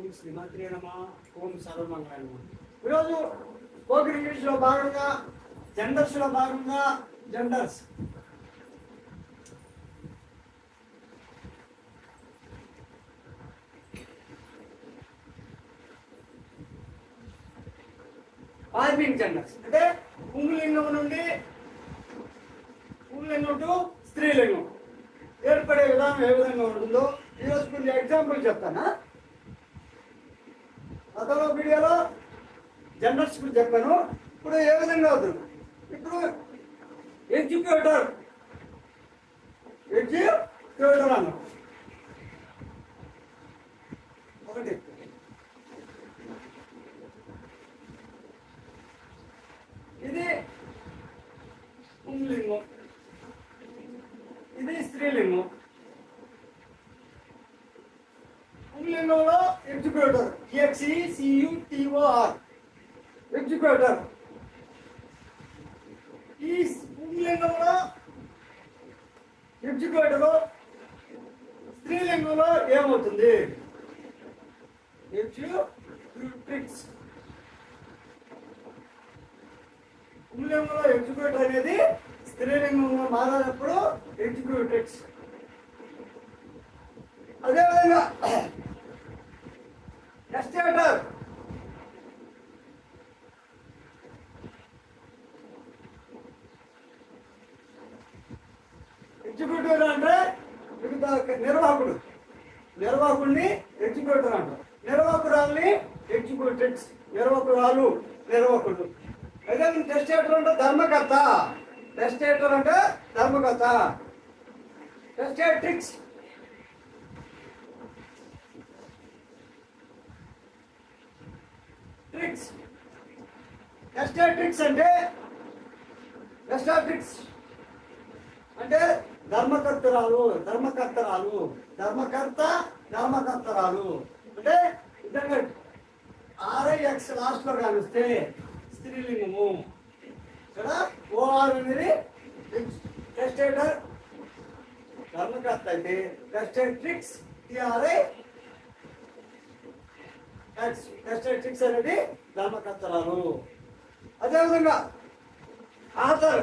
ఓం శ్రీమాత్రే నమ ఓం సర్వమంగళ నమ. ఈరోజు స్పోకెన్ ఇంగ్లీష్లో భాగంగా జెండర్స్లో భాగంగా జెండర్స్ ఫార్మింగ్ జెండర్స్ అంటే పుంగులింగం నుండి పుంగులింగం టు స్త్రీలింగం ఏర్పడే విధానం ఏ విధంగా ఉంటుందో ఈరోజు కొన్ని ఎగ్జాంపుల్ చెప్తానా? గతంలో మీడియాలో జెండర్స్ గురించి చెప్పాను. ఇప్పుడు ఏ విధంగా అవుతుంది? ఇప్పుడు ఎడ్యుకేటర్ ఎడ్యుకేటర్ అన్నారు. ఒకటి ఇది పుంలింగం ఇది స్త్రీలింగం పుంలింగంలో ఎగ్జిక్యూటర్ ఎక్సి సియుటిఓఆర్ ఎగ్జిక్యూటర్ ఈ పుంలింగంలో ఎగ్జిక్యూటర్ స్త్రీలింగంలో ఏమవుతుంది? ఎగ్జిక్యూట్రిక్స్ పుంలింగంలో ఎగ్జిక్యూటర్ అనేది స్త్రీలింగంలో మారినప్పుడు ఎగ్జిక్యూటిక్స్ అదేవిధంగా నిర్వాహకుడు. నిర్వాహకుడిని ఎగ్జిక్యూటివ్ అంటారు నిర్వాహకురాల్ని ఎగ్జిక్యూటివ్స్ నిర్వాహకురాలు నిర్వాహకుడు. అయితే టెస్టేటర్ అంటే ధర్మకర్త. టెస్టేటర్ అంటే ధర్మకర్త. టెస్టేట్రిక్స్ ట్రిక్స్ టెస్టేట్రిక్స్ అంటే టెస్టాట్రిక్స్ అంటే ధర్మకర్తరాలు ధర్మకర్తరాలు. ధర్మకర్త ధర్మకర్తరాలు. అంటే విధంగా ఆర్ఐఎక్స్ లాస్ట్లో కానిస్తే స్త్రీలింగము. ఇక్కడ ఓఆర్ అనేది టెస్టేటర్ ధర్మకర్త అయితే టెస్టేట్రిక్స్ టిఆర్ఐ టెస్టేట్రిక్స్ అనేది ధర్మకర్తరాలు. అదేవిధంగా ఆధార్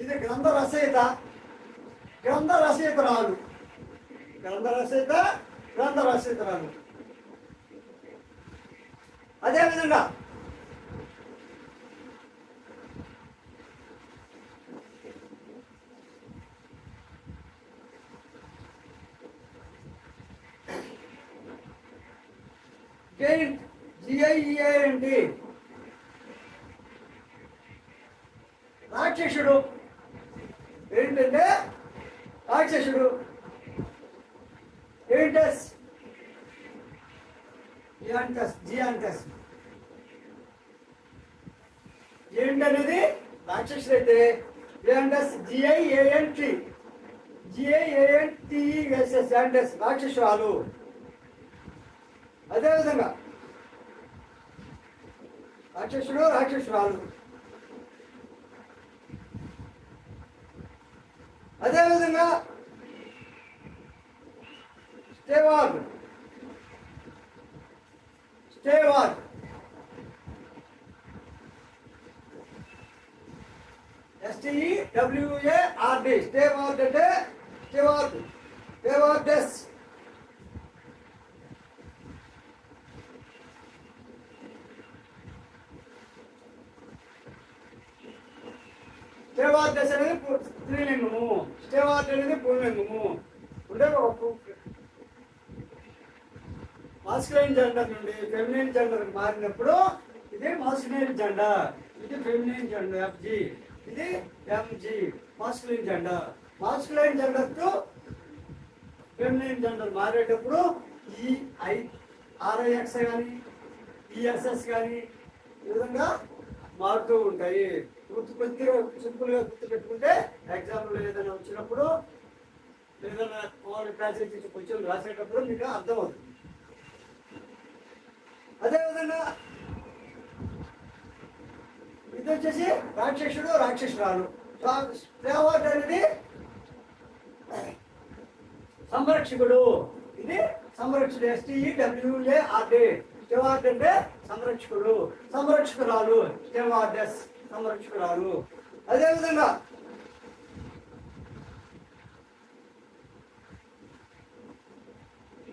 ఇది గ్రంథ రచయిత గ్రంథ రచయితరాలు గ్రంథ రచయిత గ్రంథ రచయితరాలు అదేవిధంగా జైంట్ జిఐఈఐఎన్టి జియాంటస్ జియాంటస్ ఏంటనేది? రాక్షసుడు అయితే. జియాంటస్ జిఐఏఎన్టి. జిఐఏఎన్టిఎస్ఎస్ యాంటస్ రాక్షసురాలు. అదేవిధంగా రాక్షసుడు రాక్షసురాలు. అదేవిధంగా స్టేవార్డ్. స్టేవార్డ్ ఎస్టిఈ డబ్ల్యూఏఆర్డి స్టేవార్డ్ అంటే స్టేవార్డ్ స్టేవార్డెస్ స్టేవార్డెస్ అనేది పు- స్త్రీలింగము. స్టేవార్డ్ అనేది పుల్లింగము అంటే ఒక మాస్కులైన్ జెండర్ నుండి ఫెమినైన్ జెండర్ మారినప్పుడు ఇది మాస్కులైన్ జెండర్ ఇది ఫెమినైన్ జెండర్ ఎఫ్జి ఇది MG masculine gender masculine gender to feminine gender మారేటప్పుడు ఈ ఐ ఆర్ఐఎక్స్ కానీ ఈఎస్ఎస్ కానీ ఈ విధంగా మారుతూ ఉంటాయి. గుర్తు కొద్దిగా సింపుల్గా గుర్తు పెట్టుకుంటే ఎగ్జామ్లో ఏదైనా వచ్చినప్పుడు ఏదైనా వాళ్ళు ప్యాసేజ్ ఇచ్చి క్వశ్చన్ రాసేటప్పుడు మీకు అర్థమవుతుంది. అదేవిధంగా ఇది వచ్చేసి రాక్షసుడు రాక్షసురాలు. దేవత అనేది సంరక్షకుడు. ఇది సంరక్షకుడు ఎస్టీఈ డబ్ల్యూఏ ఆర్డే స్టెవార్డ్ అంటే సంరక్షకుడు. సంరక్షకురాలు స్టెవార్డెస్ సంరక్షకురాలు. అదేవిధంగా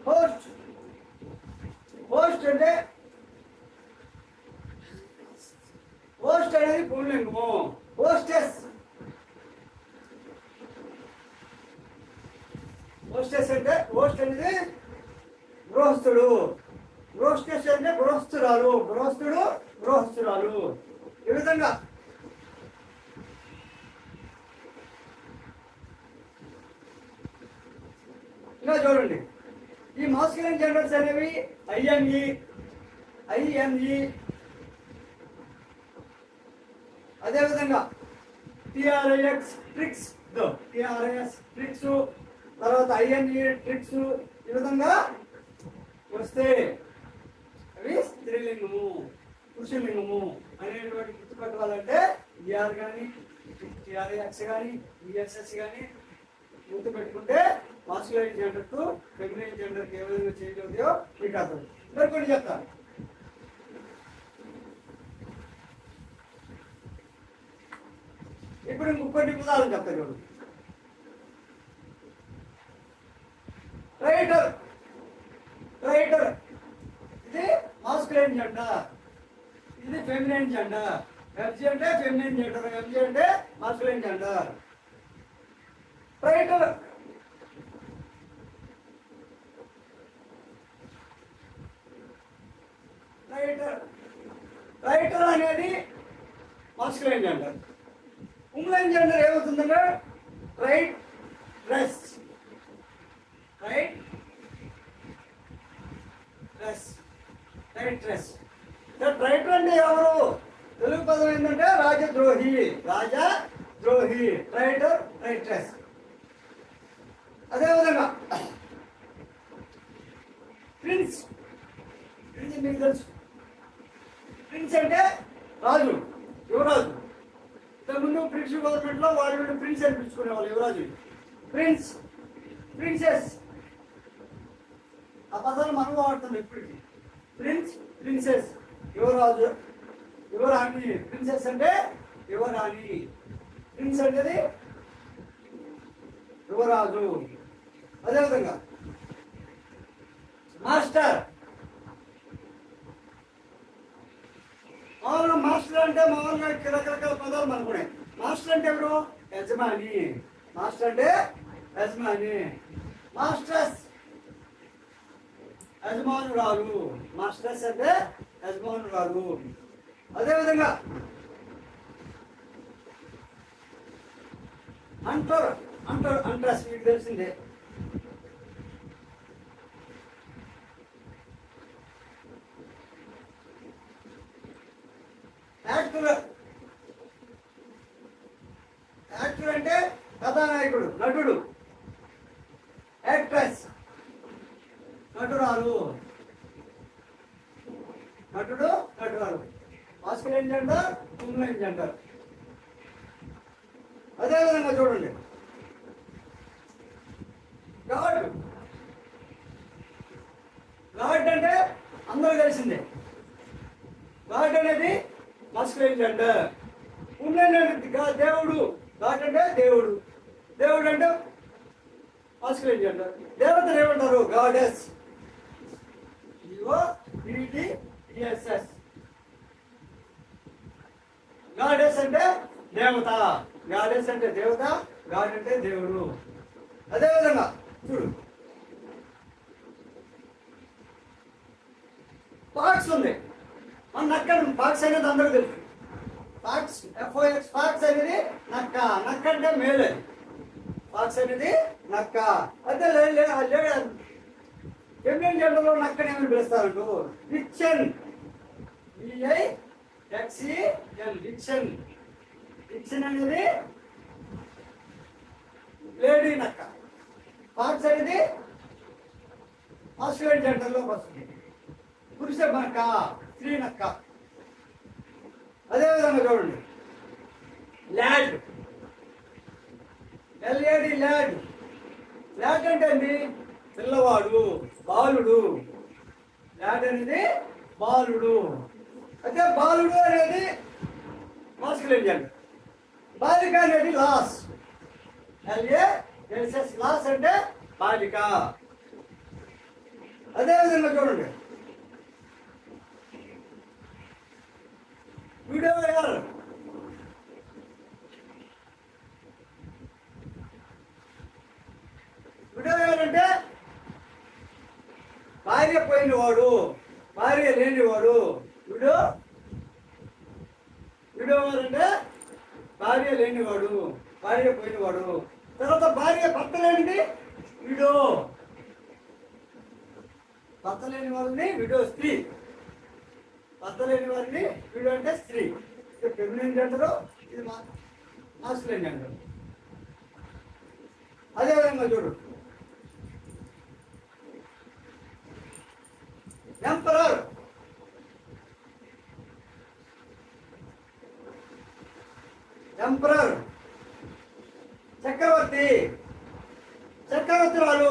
హోస్ట్ హోస్ట్ అంటే హోస్ట్ అనేది పుల్లింగము హోస్టెస్ హోస్టెస్ అంటే హోస్ట్ అనేది గృహస్థుడు. గృహస్థెస్ అంటే గృహస్థురాలు. గృహస్థుడు గృహస్థురాలు. ఈ విధంగా. ఇంకా చూడండి. ఈ మాస్కులైన్ జనరల్స్ అనేవి ఐఎంఈ ఐఎంఈ అదేవిధంగా TRIX tricks TRIS tricks INE tricks ఈ విధంగా వస్తే అవి స్త్రీలింగము పురుషలింగము అనేటువంటి గుర్తుపెట్టాలంటే ఈఆర్ కానీ టిఆర్ఐఎక్స్ కానీ ఈఎస్ఎస్ కానీ గుర్తు పెట్టుకుంటే మాస్కులైన్ జెండర్ టు ఫెమినైన్ జెండర్కి ఏ విధంగా చేంజ్ అవుతాయో మీకు అర్థం. మరి కొన్ని చెప్తాను. ఇప్పుడు ఇంకొన్ని ఉదాహరణ చెప్తాను చూడండి రైటర్ రైటర్ ఇది మాస్కులైన్ జెండా ఇది జెండర్ ఎఫ్జి అంటే ఫెమినిన్ జెండర్ ఎంజి అంటే masculine gender writer writer writer అనేది మస్కులైన్ జెండర్ ఉమ్లైన్ జెండర్ ఏమవుతుందంటే write dress write dress write dress writer అంటే ఎవరు? పదం ఏంటంటే రాజద్రోహి. రాజద్రోహి. Writer writers. అదేవిధంగా ప్రిన్స్. ప్రిన్స్ మీకు తెలుసు. ప్రిన్స్ అంటే రాజు యువరాజు. ఇంతకుముందు బ్రిటిష్ గవర్నమెంట్లో వారి ప్రిన్స్ అని పిలుచుకునేవాళ్ళు యువరాజు. Prince princess. ఆ పదాలు మనం వాడుతున్నాం ఇప్పటికీ. ప్రిన్స్ ప్రిన్సెస్ యువరాజు. యువరాణి ప్రిన్సెస్ అంటే యువరాణి. ప్రిన్స్ అంటే యువరాజు. అదేవిధంగా మాస్టర్. మామూలుగా మాస్టర్ అంటే మామూలుగా రకరకాల పదాలు మనకున్నాయి మాస్టర్ అంటే ఎవరు? యజమాని. మాస్టర్ అంటే యజమాని. మాస్టర్స్. యజమానురాలు. మాస్టర్స్ అంటే యజమానురాలు. అదేవిధంగా అంటారు అంటారు అంటారు మీకు తెలిసిందే. యాక్టర్ యాక్టర్ అంటే కథానాయకుడు నటుడు యాక్ట్రెస్ నటురాలు నటుడు నటురాలు మాస్కులైన్ జెండర్ ఉమ్లైన్ జెండర్ విధంగా చూడండి. గాడ్ గాడ్ అంటే అందరూ తెలిసిందే గాడ్ అనేది మస్క్రైన్ జెండర్ ఉండేది దేవుడు గాడ్ అంటే దేవుడు. దేవుడు అంటే మస్క్రైన్ జెండర్ దేవతలు ఏమంటారు? గాడెస్. గాడెస్ అంటే దేవత. గాడెస్ అంటే దేవత గాడ్ అంటే దేవుడు. అదేవిధంగా చూడు. పాక్స్ ఉంది మన నక్క పాక్స్ అనేది అందరూ తెలుసు. పాక్స్ ఎఫ్ఓఎక్స్ పాక్స్ అనేది నక్క. నక్క అంటే మేలు. అది పాక్స్ అనేది నక్క. అయితే లే- లే- లే- ఫెమినిన్ జెండర్లో నక్కని ఏమని పిలుస్తారంటూ? రిక్షన్ ఈఐ ఎక్స్ఈఎల్ రిక్షన్ రిక్షన్ అనేది లేడీ నక్క పార్ట్స్ అనేది మాస్కులైన్ జెండర్లో వస్తుంది పురుష నక్క స్త్రీ నక్క అదేవిధంగా చూడండి. ల్యాడ్. LAD lad. ల్యాడ్ అంటే ఏంటి? పిల్లవాడు బాలుడు. ల్యాడ్ అనేది బాలుడు. అయితే బాలుడు అనేది మాస్కులైన్ జెండర్ బాలిక అనేది లాస్. ఎల్ఏ ఎల్ఎస్ఎస్ లాస్ అంటే బాలిక. అదేవిధంగా చూడండి. వీడియో ఎవరు వీడియో అంటే భార్య పోయినవాడు భార్య లేనివాడు. వీడు వీడియో అంటే భార్య లేనివాడు భార్య పోయినవాడు. తర్వాత భార్య భర్త లేనిది విడో. భర్త లేని వాళ్ళని విడో స్త్రీ. భర్త లేని వారిని వీడు అంటే స్త్రీ. ఇది ఫెమినిన్ ఇది మా మాస్కులైన్ జెండర్ అదేవిధంగా చూడు ఎంపరర్ ఎంపరర్ చక్రవర్తి చక్రవర్తురాలు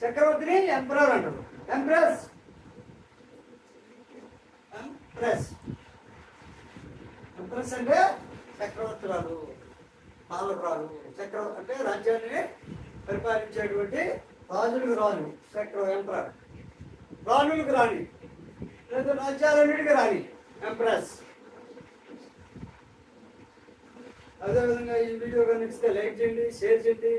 చక్రవర్తిని ఎంపరర్ అంటారు ఎంప్రెస్ ఎంప్రెస్ ఎంప్రెస్ అంటే చక్రవర్తురాలు పాలకురాలు. చక్ర అంటే రాజ్యాన్ని పరిపాలించేటువంటి రాజులకు రాజు చక్ర ఎంపరర్. రాణులకు రాణి లేదా రాజ్యాలన్నిటికీ రాణి ఎంప్రెస్ అదేవిధంగా ఈ వీడియో కనిపిస్తే లైక్ చేయండి షేర్ చేయండి